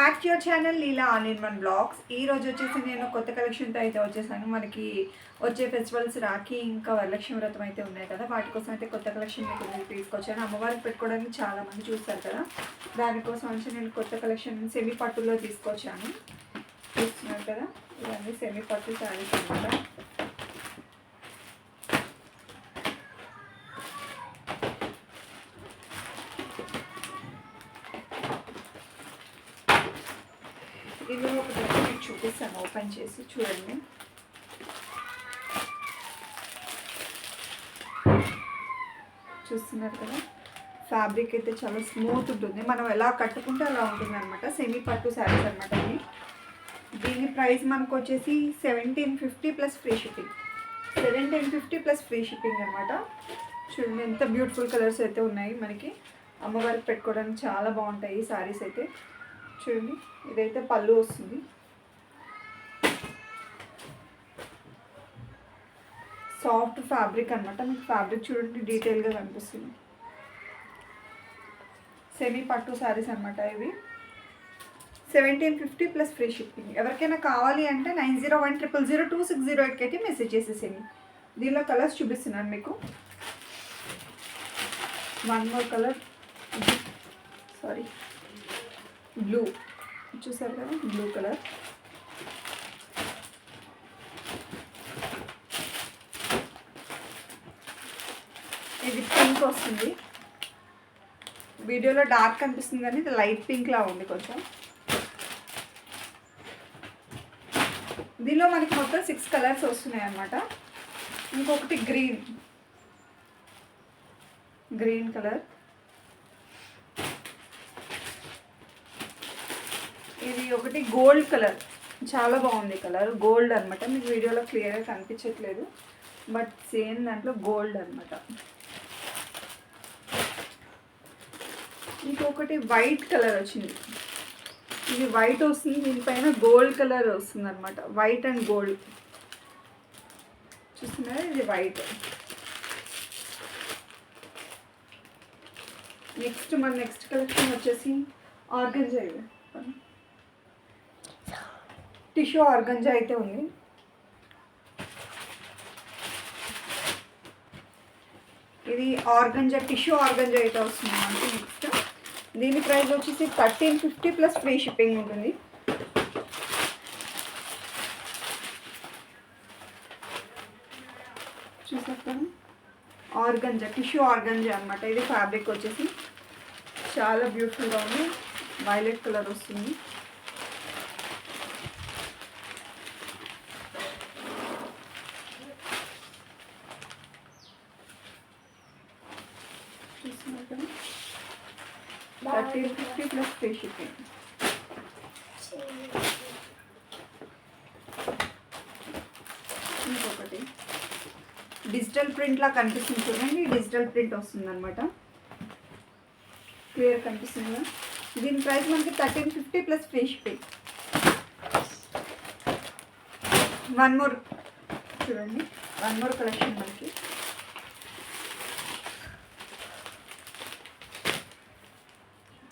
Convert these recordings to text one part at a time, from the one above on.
Back to your channel Leela all one blogs ఈ రోజు వచ్చేసి నేను కొత్త కలెక్షన్తో అయితే వచ్చేసాను. మనకి వచ్చే ఫెస్టివల్స్ రాఖీ ఇంకా వరలక్ష్మి వ్రతం అయితే ఉన్నాయి కదా. వాటి కోసం అయితే కొత్త కలెక్షన్ మీకు నేను తీసుకొచ్చాను. అమ్మవారికి పెట్టుకోవడానికి చాలామంది చూస్తారు కదా. దానికోసం వచ్చి నేను కొత్త కలెక్షన్ సెమీ పట్టులో తీసుకొచ్చాను. చూస్తున్నారు కదా? ఇవన్నీ సెమీ పట్టు శారీస్ అనమాట ఇందులో ఒక డ్రెస్ మీకు చూపిస్తాను. ఓపెన్ చేసి చూడండి. చూస్తున్నారు కదా? ఫ్యాబ్రిక్ అయితే చాలా స్మూత్ ఉంటుంది. మనం ఎలా కట్టుకుంటే అలా ఉంటుంది అనమాట సెమీ పట్టు శారీస్ అనమాట ఇది దీని ప్రైస్ మనకు వచ్చేసి seventeen fifty plus free shipping seventeen fifty plus free shipping అనమాట చూడండి ఎంత బ్యూటిఫుల్ కలర్స్ అయితే ఉన్నాయి మనకి. అమ్మవారికి పెట్టుకోవడానికి చాలా బాగుంటాయి ఈ శారీస్ అయితే. చూడండి ఇదైతే పళ్ళు వస్తుంది. సాఫ్ట్ ఫ్యాబ్రిక్ అనమాట మీకు ఫ్యాబ్రిక్ చూడండి డీటెయిల్గా కనిపిస్తుంది. సెమీ పట్టు శారీస్ అనమాట ఇవి. Seventeen fifty plus free shipping ఎవరికైనా కావాలి అంటే nine zero one triple zero two six zero ఎయిట్కి అయితే మెసేజ్ చేసేసేయండి. దీనిలో కలర్స్ చూపిస్తున్నాను మీకు. One more colour sari blue. చూసారు కదా? Blue colour. ఇది పింక్ వస్తుంది. వీడియోలో డార్క్ అనిపిస్తుంది కానీ ఇది లైట్ పింక్ లా ఉంది కొంచెం. దీనిలో మనకి మొత్తం సిక్స్ కలర్స్ వస్తున్నాయి అన్నమాట. ఇంకొకటి గ్రీన్. Green colour. ఇది ఒకటి గోల్డ్ కలర్. చాలా బాగుంది కలర్. గోల్డ్ అనమాట మీకు వీడియోలో క్లియర్గా కనిపించట్లేదు. బట్ సేమ్ దాంట్లో గోల్డ్ అనమాట ఇంకొకటి వైట్ కలర్ వచ్చింది. ఇది వైట్ వస్తుంది. దీనిపైన గోల్డ్ కలర్ వస్తుంది అనమాట వైట్ అండ్ గోల్డ్. చూస్తున్నారా? ఇది వైట్. నెక్స్ట్ మన నెక్స్ట్ కలెక్షన్ వచ్చేసి ఆర్గన్ ఇవి టిష్యూ ఆర్గంజా అయితే ఉంది. ఇది ఆర్గంజా టిష్యూ ఆర్గంజా అయితే వస్తుంది మనకి నెక్స్ట్ దీని ప్రైస్ వచ్చేసి thirteen fifty plus free shipping ఉంటుంది. చూసాను ఆర్గంజా టిష్యూ ఆర్గంజా అనమాట ఇది ఫ్యాబ్రిక్ వచ్చేసి. చాలా బ్యూటిఫుల్గా ఉంది. వైలెట్ కలర్ వస్తుంది. Thirty thirteen fifty plus free shipping ఇంకొకటి డిజిటల్ ప్రింట్లా కనిపిస్తుంది చూడండి. డిజిటల్ ప్రింట్ వస్తుంది అనమాట క్లియర్ కనిపిస్తుంది? దీని ప్రైస్ మనకి thirteen fifty plus free shipping one more చూడండి. వన్ మోర్ కలెక్షన్ మనకి.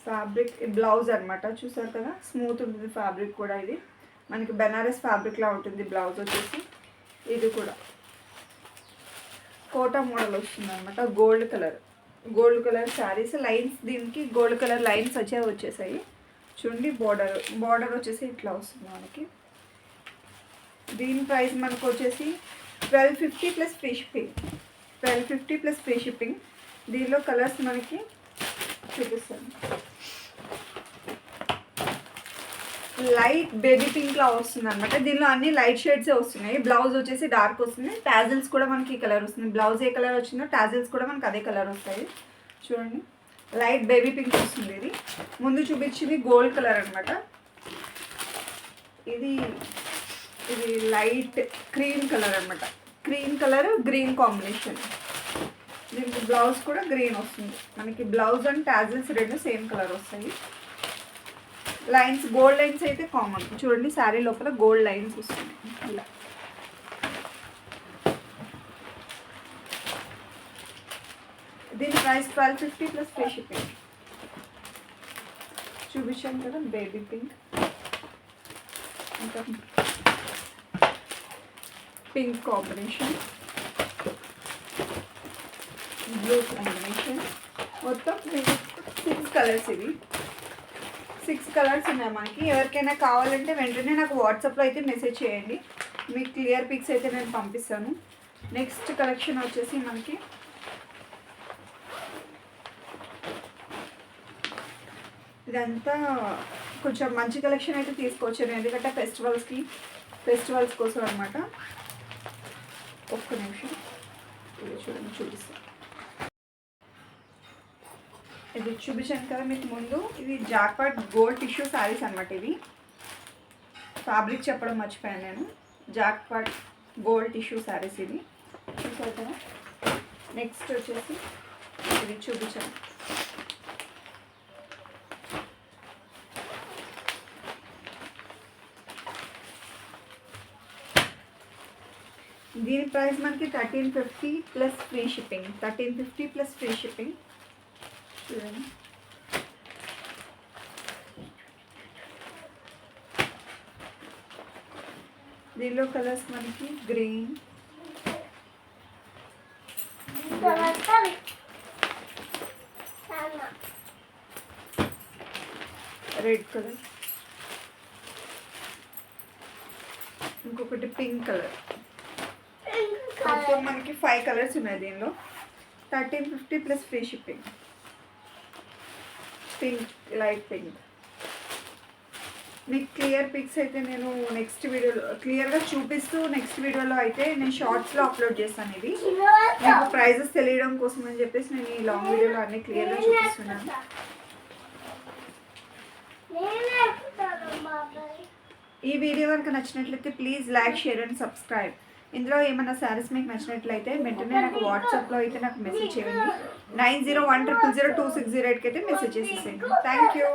ఫ్యాబ్రిక్ బ్లౌజ్ అనమాట చూసారు కదా? స్మూత్ ఉంటుంది ఫ్యాబ్రిక్ కూడా ఇది. మనకి బెనారస్ ఫ్యాబ్రిక్లా ఉంటుంది బ్లౌజ్ వచ్చేసి. ఇది కూడా. కోటా మోడల్ వస్తుంది అనమాట gold colour. Gold colour saris. Lines దీనికి గోల్డ్ కలర్ లైన్స్ వచ్చే వచ్చేసాయి. చూడండి బార్డర్ బార్డర్ వచ్చేసి ఇట్లా వస్తుంది మనకి. దీని ప్రైస్ మనకు వచ్చేసి twelve fifty plus free shipping. Twelve fifty plus free shipping. దీనిలో కలర్స్ మనకి చూపిస్తాను. లైట్ బేబీ పింక్ లా వస్తుంది అనమాట దీనిలో అన్ని లైట్ షేడ్సే వస్తున్నాయి. బ్లౌజ్ వచ్చేసి డార్క్ వస్తుంది. టాజిల్స్ కూడా మనకి ఈ కలర్ వస్తుంది. బ్లౌజ్ ఏ కలర్ వచ్చిందో టాజిల్స్ కూడా మనకి అదే కలర్ వస్తాయి. చూడండి. లైట్ బేబీ పింక్ వస్తుంది ఇది. ముందు చూపించింది గోల్డ్ కలర్ అనమాట ఇది ఇది లైట్ క్రీమ్ కలర్ అనమాట క్రీమ్ కలర్ గ్రీన్ కాంబినేషన్. దీనికి బ్లౌజ్ కూడా గ్రీన్ వస్తుంది. మనకి బ్లౌజ్ అండ్ టాజిల్స్ రెండు సేమ్ కలర్ వస్తాయి. లైన్స్ గోల్డ్ లైన్స్ అయితే కామన్. చూడండి శారీ లోపల గోల్డ్ లైన్స్ వస్తుంది ఇలా దీని price twelve fifty plus free shipping. చూపించాను కదా బేబీ పింక్. ఇంకా పింక్ కాంబినేషన్. Blue combination. మొత్తం సిక్స్ కలర్స్ ఇవి. సిక్స్ కలర్స్ ఉన్నాయి మనకి. ఎవరికైనా కావాలంటే వెంటనే నాకు వాట్సాప్లో అయితే మెసేజ్ చేయండి. మీకు క్లియర్ పిక్స్ అయితే నేను పంపిస్తాను. నెక్స్ట్ కలెక్షన్ వచ్చేసి మనకి ఇదంతా కొంచెం మంచి కలెక్షన్ అయితే తీసుకొచ్చాను ఎందుకంటే ఫెస్టివల్స్కి ఫెస్టివల్స్ కోసం అనమాట ఒక్క నిమిషం. చూడండి చూపిస్తాను ఇది చూపించాను కదా మీకు ముందు ఇది జాక్పాట్ గోల్డ్ టిష్యూ శారీస్ అనమాట ఇవి. ఫ్యాబ్రిక్ చెప్పడం మర్చిపోయాను నేను. జాక్పాట్ గోల్డ్ టిష్యూ శారీస్ ఇది చూసారు? కదా నెక్స్ట్ వచ్చేసి ఇది చూపించాను దీని ప్రైస్ మనకి thirteen fifty plus free shipping. Thirteen fifty plus free shipping. చూడండి దీనిలో కలర్స్ మనకి గ్రీన్ రెడ్ కలర్ ఇంకొకటి పింక్ కలర్ మొత్తం మనకి ఫైవ్ కలర్స్ ఉన్నాయి దీనిలో. Thirteen fifty plus free shipping pink light pink మీకు క్లియర్ పిక్స్ అయితే నేను నెక్స్ట్ వీడియోలో క్లియర్గా చూపిస్తూ నెక్స్ట్ వీడియోలో అయితే నేను షార్ట్స్లో అప్లోడ్ చేస్తాను ఇది. మీకు ప్రైజెస్ తెలియడం కోసం అని చెప్పేసి నేను ఈ లాంగ్ వీడియోలో అన్ని క్లియర్గా చూపిస్తున్నాను. ఈ వీడియో కనుక నచ్చినట్లయితే please like share and subscribe ఇందులో ఏమైనా శారీస్ మీకు నచ్చినట్లయితే వెంటనే నాకు వాట్సాప్లో అయితే నాకు మెసేజ్ చేయండి nine zero one triple zero two six zero ఎయిట్కి అయితే మెసేజ్ చేసేసేయండి థ్యాంక్ యూ.